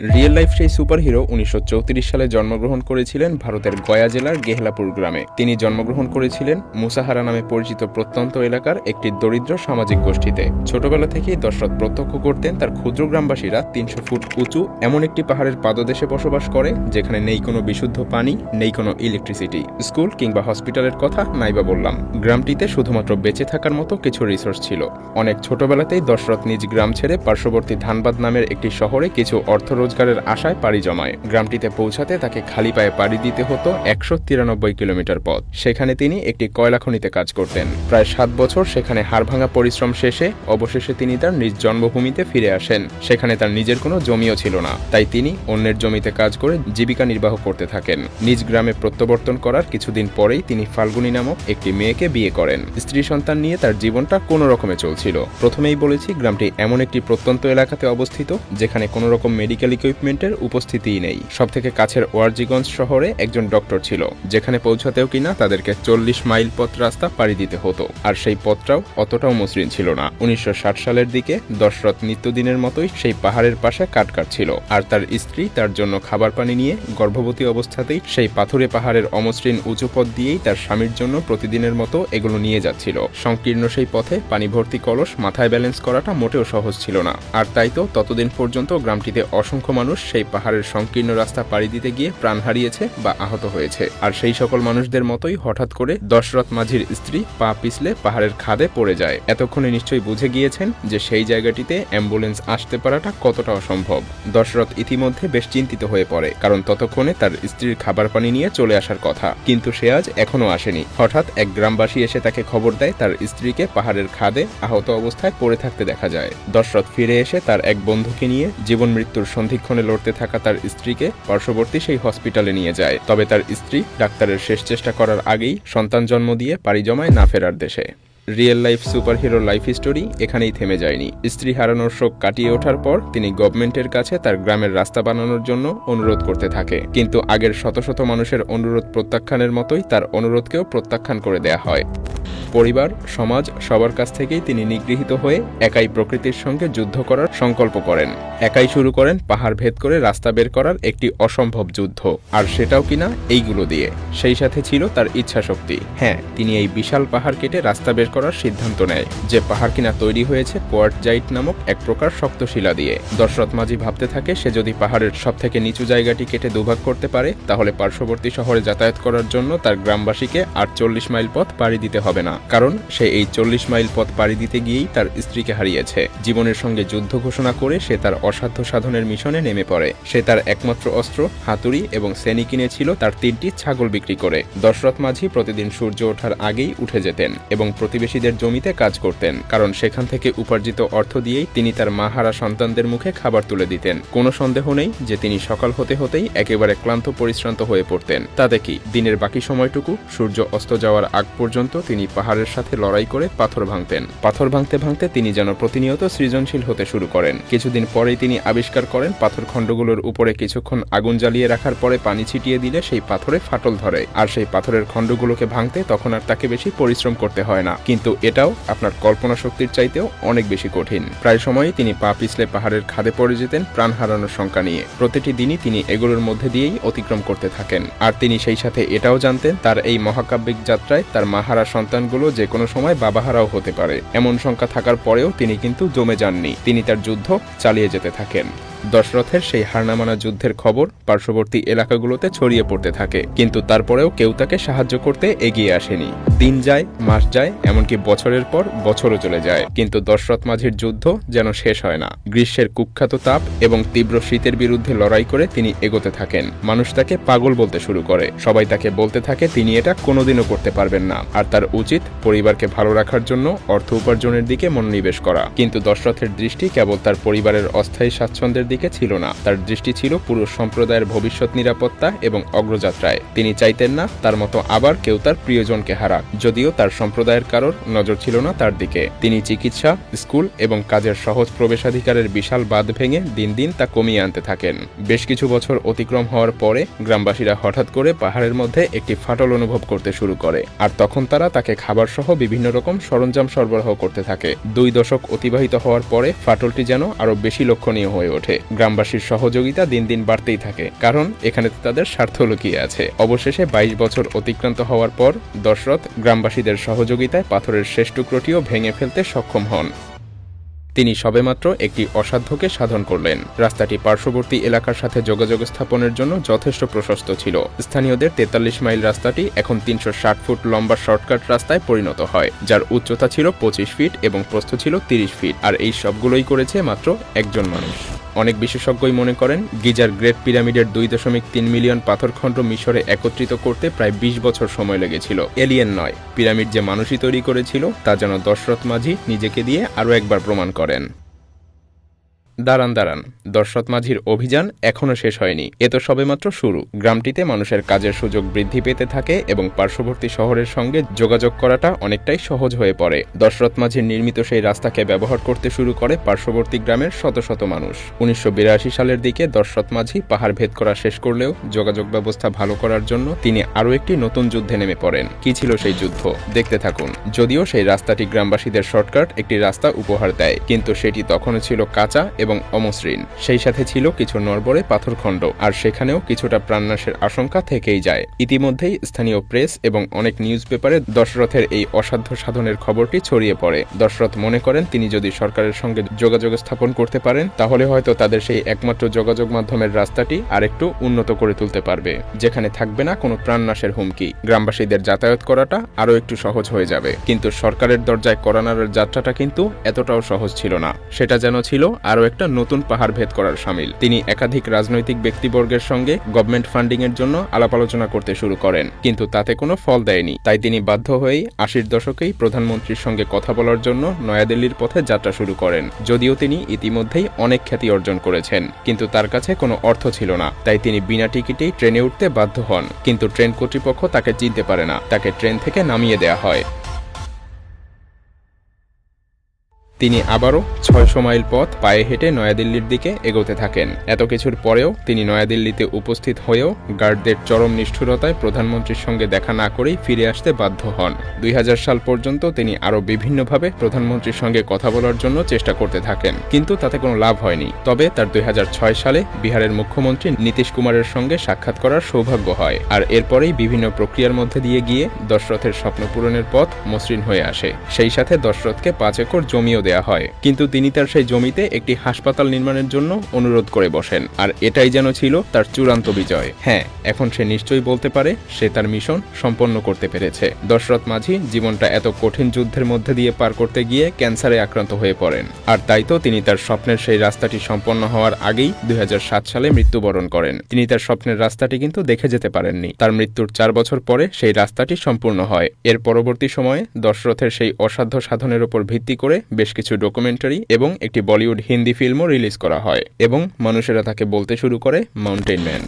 Real life সেই superhero উনিশশো চৌত্রিশ সালে জন্মগ্রহণ করেছিলেন ভারতের গয়া জেলার গেহলাপুর গ্রামে। তিনি জন্মগ্রহণ করেছিলেন মুসাহারা নামে পরিচিত প্রত্যন্ত এলাকার একটি দরিদ্র সামাজিক গোষ্ঠীতে। ছোটবেলা থেকেই দশরথ প্রত্যক্ষ করতেন তার ক্ষুদ্র গ্রামবাসীরা তিনশো ফুট উঁচু এমন একটি পাহাড়ের পাদদেশে বসবাস করে, যেখানে নেই কোনো বিশুদ্ধ পানি, নেই কোনো ইলেকট্রিসিটি স্কুল কিংবা হসপিটালের কথা নাইবা বললাম। গ্রামটিতে শুধুমাত্র বেঁচে থাকার মতো কিছু রিসোর্স ছিল। অনেক ছোটবেলাতেই দশরথ নিজ গ্রাম ছেড়ে পার্শ্ববর্তী ধানবাদ নামের একটি শহরে কিছু অর্থ রোজগারের আশায় পাড়ি জমায়। গ্রামটিতে পৌঁছাতে তাকে খালি পায়ে পাড়ি দিতে হতো একশো তিরানব্বই কিলোমিটার পথ। সেখানে তিনি একটি কয়লা খনিতে কাজ করতেন। প্রায় সাত বছর সেখানে হাড়ভাঙা পরিশ্রম শেষে অবশেষে তিনি তার নিজ জন্মভূমিতে ফিরে আসেন। সেখানে তার নিজের কোনো জমিও ছিল না। তাই তিনি অন্যের জমিতে কাজ করে জীবিকা নির্বাহ করতে থাকেন। নিজ গ্রামে প্রত্যাবর্তন করার কিছুদিন পরেই তিনি ফাল্গুনী নামক একটি মেয়েকে বিয়ে করেন। স্ত্রী সন্তান নিয়ে তার জীবনটা কোনো রকমে চলছিল। প্রথমেই বলেছি, গ্রামটি এমন একটি প্রত্যন্ত এলাকাতে অবস্থিত, যেখানে কোনো রকম মেডিকেল ইকুইপমেন্টের উপস্থিতিই নেই। সব থেকে কাছের ওয়ারজিগঞ্জ শহরে একজন ডক্টর ছিল, যেখানে পৌঁছাতেও কিনা তাদেরকে চল্লিশ মাইল পথ রাস্তা পাড়ি দিতে হতো। আর সেই পথটাও অতটাও মসৃণ ছিল না। উনিশশো ষাট সালের দিকে দশরথ নিত্যদিনের মতোই সেই পাহাড়ের পাশে কাট কাটছিল আর তার স্ত্রী তার জন্য খাবার পানি নিয়ে গর্ভবতী অবস্থাতেই সেই পাথুরে পাহাড়ের অমসৃণ উঁচু পথ দিয়েই তার স্বামীর জন্য প্রতিদিনের মতো এগুলো নিয়ে যাচ্ছিল। সংকীর্ণ সেই পথে পানি ভর্তি কলস মাথায় ব্যালেন্স করাটা মোটেও সহজ ছিল না। আর তাই তো ততদিন পর্যন্ত গ্রামটিতে অসংখ্য মানুষ সেই পাহাড়ের সংকীর্ণ রাস্তা পাড়ি দিতে গিয়ে প্রাণ হারিয়েছে বা আহত হয়েছে। আর সেই সকল মানুষদের মতোই হঠাৎ করে দশরথ মাঝির স্ত্রী পা পিছলে পাহাড়ের খাদে পড়ে যায়। এতক্ষণে নিশ্চয়ই বুঝে গিয়েছেন যে সেই জায়গাটিতে অ্যাম্বুলেন্স আসতে পারাটা কতটা অসম্ভব। দশরথ ইতিমধ্যে বেশ চিন্তিত হয়ে পড়ে, কারণ ততক্ষণে তার স্ত্রীর খাবার পানি নিয়ে চলে আসার কথা। কিন্তু সে আজ এখনও আসেনি। হঠাৎ এক গ্রামবাসী এসে তাকে খবর দেয় তার স্ত্রীকে পাহাড়ের খাদে আহত অবস্থায় পড়ে থাকতে দেখা যায়। দশরথ ফিরে এসে তার এক বন্ধুকে নিয়ে জীবন মৃত্যুর সন্ধিক্ষণে লড়তে থাকা তার স্ত্রীকে পার্শ্ববর্তী সেই হসপিটালে নিয়ে যায়। তবে তার স্ত্রী ডাক্তারের শেষ চেষ্টা করার আগেই সন্তান জন্ম দিয়ে পাড়ি জমায় না ফেরার দেশে। Real life superhero life story এখানেই থেমে যায়নি। স্ত্রী হারানোর শোক কাটিয়ে ওঠার পর তিনি গভর্নমেন্টের কাছে তার গ্রামের রাস্তা বানানোর জন্য অনুরোধ করতে থাকে। কিন্তু আগের শত শত মানুষের অনুরোধ প্রত্যাখ্যানের মতোই তার অনুরোধকেও প্রত্যাখ্যান করে দেয়া হয়। পরিবার, সমাজ সবার কাছ থেকেই তিনি নিগৃহীত হয়ে একাই প্রকৃতির সঙ্গে যুদ্ধ করার সংকল্প করেন। একাই শুরু করেন পাহাড় ভেদ করে রাস্তা বের করার একটি অসম্ভব যুদ্ধ। আর সেটাও কিনা এইগুলো দিয়ে। সেই সাথে ছিল তার ইচ্ছা শক্তি হ্যাঁ তিনি এই বিশাল পাহাড় কেটে রাস্তা বের করার সিদ্ধান্ত নেয়। যে পাহাড় কিনা তৈরি হয়েছে কোয়ার্টজাইট নামক এক প্রকার শক্ত শিলা দিয়ে। দশরথ মাঝি ভাবতে থাকে, সে যদি পাহাড়ের সব থেকে নিচু জায়গাটি কেটে দুভাগ করতে পারে, তাহলে পার্শ্ববর্তী শহরে যাতায়াত করার জন্য তার গ্রামবাসীকে আর চল্লিশ মাইল পথ পাড়ি দিতে হবে না। কারণ সে এই চল্লিশ মাইল পথ পাড়ি দিতে গিয়েই তার স্ত্রীকে হারিয়েছে। জীবনের সঙ্গে যুদ্ধ ঘোষণা করে সে তার অসাধ্য সাধনের মিশনে নেমে পড়ে। সে তার একমাত্র অস্ত্র, হাতুড়ি এবং সেনি কিনেছিল তার তিনটি ছাগল বিক্রি করে। দশরথ মাঝি প্রতিদিন সূর্য ওঠার আগেই উঠে যেতেন এবং প্রতিবেশীদের জমিতে কাজ করতেন, কারণ সেখান থেকে উপার্জিত অর্থ দিয়েই তিনি তার মাহারা সন্তানদের মুখে খাবার তুলে দিতেন। কোনো সন্দেহ নেই যে তিনি সকাল হতে হতেই একেবারে ক্লান্ত পরিশ্রান্ত হয়ে পড়তেন। তাতে কি? দিনের বাকি সময়টুকু সূর্য অস্ত যাওয়ার আগ পর্যন্ত তিনি পাহাড়ের সাথে লড়াই করে পাথর ভাঙতেন। পাথর ভাঙতে ভাঙতে তিনি যেন প্রতিনিয়ত সৃজনশীল হতে শুরু করেন। কিছুদিন পরেই তিনি আবিষ্কার করেন পাথর খণ্ডগুলোর উপরে কিছুক্ষণ আগুন জ্বালিয়ে রাখার পরে পানি ছিটিয়ে দিলে সেই পাথরে ফাটল ধরে। আর সেই পাথরের খণ্ডগুলোকে ভাঙতে তখন আর তাকে বেশি পরিশ্রম করতে হয় না। কিন্তু এটাও আপনার কল্পনা শক্তির চাইতেও অনেক বেশি কঠিন। প্রায় সময়ই তিনি পা পিছলে পাহাড়ের খাদে পড়ে যেতেন প্রাণ হারানোর শঙ্কা নিয়ে। প্রতিটি দিনই তিনি এগুলোর মধ্যে দিয়েই অতিক্রম করতে থাকেন। আর তিনি সেই সাথে এটাও জানতেন তার এই মহাকাব্যিক যাত্রায় তার মাহারা সন্তানগুলো যে কোনো সময় বাবাহারাও হতে পারে। এমন শঙ্কা থাকার পরেও তিনি কিন্তু জমে যাননি। তিনি তার যুদ্ধ চালিয়ে যেতে থাকেন। দশরথের সেই হারনামানা যুদ্ধের খবর পার্শ্ববর্তী এলাকাগুলোতে ছড়িয়ে পড়তে থাকে। কিন্তু তারপরেও কেউ তাকে সাহায্য করতে এগিয়ে আসেনি। দিন যায়, মাস যায়, এমনকি বছরের পর বছরও চলে যায়। কিন্তু দশরথ মাঝির যুদ্ধ যেন শেষ হয় না। গ্রীষ্মের কুখ্যাত তাপ এবং তীব্র শীতের বিরুদ্ধে লড়াই করে তিনি এগোতে থাকেন। মানুষ তাকে পাগল বলতে শুরু করে। সবাই তাকে বলতে থাকে, তিনি এটা কোনোদিনও করতে পারবেন না। আর তার উচিত পরিবারকে ভালো রাখার জন্য অর্থ উপার্জনের দিকে মনোনিবেশ করা। কিন্তু দশরথের দৃষ্টি কেবল তার পরিবারের অস্থায়ী স্বাচ্ছন্দ্যের দিকে ছিল না। তার দৃষ্টি ছিল পুরো সম্প্রদায়ের ভবিষ্যৎ নিরাপত্তা এবং অগ্রযাত্রায়। তিনি চাইতেন না তার মতো আবার কেউ তার প্রিয়জনকে হারাক। যদিও তার সম্প্রদায়ের কারোর নজর ছিল না তার দিকে। তিনি চিকিৎসা, স্কুল এবং কাজের সহজ প্রবেশাধিকারের বিশাল বাঁধ ভেঙে দিন দিন তা কমিয়ে আনতে থাকেন। বেশ কিছু বছর অতিক্রম হওয়ার পরে গ্রামবাসীরা হঠাৎ করে পাহাড়ের মধ্যে একটি ফাটল অনুভব করতে শুরু করে। আর তখন তারা তাকে খাবার সহ বিভিন্ন রকম সরঞ্জাম সরবরাহ করতে থাকে। দুই দশক অতিবাহিত হওয়ার পরে ফাটলটি যেন আরও বেশি লক্ষণীয় হয়ে ওঠে। গ্রামবাসীর সহযোগিতা দিন দিন বাড়তেই থাকে, কারণ এখানে তো তাদের স্বার্থ লুকিয়ে আছে। অবশেষে বাইশ বছর অতিক্রান্ত হওয়ার পর দশরথ গ্রামবাসীদের সহযোগিতায় পাথরের শেষ টুকরোটিও ভেঙে ফেলতে সক্ষম হন। তিনি সবেমাত্র একটি অসাধ্যকে সাধন করলেন। রাস্তাটি পার্শ্ববর্তী এলাকার সাথে যোগাযোগ স্থাপনের জন্য যথেষ্ট প্রশস্ত ছিল। স্থানীয়দের তেতাল্লিশ মাইল রাস্তাটি এখন তিনশো ষাট ফুট লম্বা শর্টকাট রাস্তায় পরিণত হয়, যার উচ্চতা ছিল পঁচিশ ফিট এবং প্রস্থ ছিল তিরিশ ফিট, আর এই সবগুলোই করেছে মাত্র একজন মানুষ। অনেক বিশেষজ্ঞই মনে করেন, গিজার গ্রেট পিরামিডের দুই দশমিক তিন মিলিয়ন পাথরখণ্ড মিশরে একত্রিত করতে প্রায় বিশ বছর সময় লেগেছিল। এলিয়েন নয়, পিরামিড যে মানুষই তৈরি করেছিল, তা যেন দশরথ মাঝি নিজেকে দিয়ে আরও একবার প্রমাণ করেন দাঁড়ান দাঁড়ান। দশরথ মাঝির অভিযান এখনও শেষ হয়নি। এ তো সবেমাত্র শুরু। গ্রামটিতে মানুষের কাজের সুযোগ বৃদ্ধি পেতে থাকে এবং পার্শ্ববর্তী শহরের সঙ্গে যোগাযোগ করাটা অনেকটাই সহজ হয়ে পড়ে। দশরথ মাঝির নির্মিত সেই রাস্তাকে ব্যবহার করতে শুরু করে পার্শ্ববর্তী গ্রামের শত শত মানুষ। উনিশশো বিরাশি সালের দিকে দশরথ মাঝি পাহাড় ভেদ করা শেষ করলেও যোগাযোগ ব্যবস্থা ভালো করার জন্য তিনি আরও একটি নতুন যুদ্ধে নেমে পড়েন। কি ছিল সেই যুদ্ধ? দেখতে থাকুন। যদিও সেই রাস্তাটি গ্রামবাসীদের শর্টকাট একটি রাস্তা উপহার দেয়, কিন্তু সেটি তখনও ছিল কাঁচা এবং অমসৃণ। সেই সাথে ছিল কিছু নরবরে পাথরখণ্ড আর সেখানেও কিছুটা প্রাণনাশের আশঙ্কা থেকেই যায়। ইতিমধ্যেই স্থানীয় প্রেস এবং অনেক নিউজ পেপারে দশরথের এই অসাধ্য সাধনের খবরটি ছড়িয়ে পড়ে। দশরথ মনে করেন, তিনি যদি সরকারের সঙ্গে যোগাযোগ স্থাপন করতে পারেন, তাহলে হয়তো তাদের সেই একমাত্র যোগাযোগ মাধ্যমের রাস্তাটি আরেকটু উন্নত করে তুলতে পারবে। যেখানে থাকবে না কোনো প্রাণনাশের হুমকি। গ্রামবাসীদের যাতায়াত করাটা আরও একটু সহজ হয়ে যাবে। কিন্তু সরকারের দরজায় করানারের যাত্রাটা কিন্তু এতটাও সহজ ছিল না। সেটা যেন ছিল আরও একটা নতুন পাহাড় ভেদ করার সামিল। তিনি একাধিক রাজনৈতিক ব্যক্তিবর্গের সঙ্গে গভর্নমেন্ট ফান্ডিং এর জন্য আলাপ আলোচনা করতে শুরু করেন, কিন্তু তাতে কোনো ফল দেয়নি। তাই তিনি বাধ্য হয়েই আশির দশকেই প্রধানমন্ত্রীর সঙ্গে কথা বলার জন্য নয়াদিল্লির পথে যাত্রা শুরু করেন। যদিও তিনি ইতিমধ্যেই অনেক খ্যাতি অর্জন করেছেন, কিন্তু তার কাছে কোনো অর্থ ছিল না। তাই তিনি বিনা টিকিটেই ট্রেনে উঠতে বাধ্য হন, কিন্তু ট্রেন কর্তৃপক্ষ তাকে চিনতে পারে না। তাকে ট্রেন থেকে নামিয়ে দেয়া হয়। তিনি আবারও ছয়শো মাইল পথ পায়ে হেঁটে নয়াদিল্লির দিকে এগোতে থাকেন। এত কিছুর পরেও তিনি নয়াদিল্লিতে উপস্থিত হয়েও গার্ডদের চরম নিষ্ঠুরতায় প্রধানমন্ত্রীর সঙ্গে দেখা না করেই ফিরে আসতে বাধ্য হন। দুই হাজার সাল পর্যন্ত তিনি আরও বিভিন্নভাবে প্রধানমন্ত্রীর সঙ্গে কথা বলার জন্য চেষ্টা করতে থাকেন, কিন্তু তাতে কোনো লাভ হয়নি। তবে তার দুই হাজার ছয় সালে বিহারের মুখ্যমন্ত্রী নীতিশ কুমারের সঙ্গে সাক্ষাৎ করার সৌভাগ্য হয়, আর এরপরেই বিভিন্ন প্রক্রিয়ার মধ্যে দিয়ে গিয়ে দশরথের স্বপ্ন পূরণের পথ মসৃণ হয়ে আসে। সেই সাথে দশরথকে পাঁচ একর জমিও দেয়া হয়। কিন্তু তিনি তার সেই জমিতে একটি হাসপাতাল নির্মাণের জন্য অনুরোধ করে বসেন। আর এটাই যেন ছিল তার চূড়ান্ত বিজয়। হ্যাঁ এখন সে নিশ্চয়ই বলতে পারে সে তার মিশন সম্পন্ন করতে পেরেছে। দশরথ মাঝি জীবনটা এত কঠিন যুদ্ধের মধ্যে দিয়ে পার করতে গিয়ে ক্যান্সারে আক্রান্ত হয়ে পড়েন। আর তাই তো তিনি তার স্বপ্নের সেই রাস্তাটি সম্পন্ন হওয়ার আগেই দুই হাজার সাত সালে মৃত্যুবরণ করেন। তিনি তার স্বপ্নের রাস্তাটি কিন্তু দেখে যেতে পারেননি। তার মৃত্যুর চার বছর পরে সেই রাস্তাটি সম্পূর্ণ হয়। এর পরবর্তী সময়ে দশরথের সেই অসাধ্য সাধনের উপর ভিত্তি করে বেশ কিছু ডকুমেন্টারি এবং একটি বলিউড হিন্দি ফিল্মও রিলিজ করা হয় এবং মানুষেরা তাকে বলতে শুরু করে মাউন্টেন ম্যান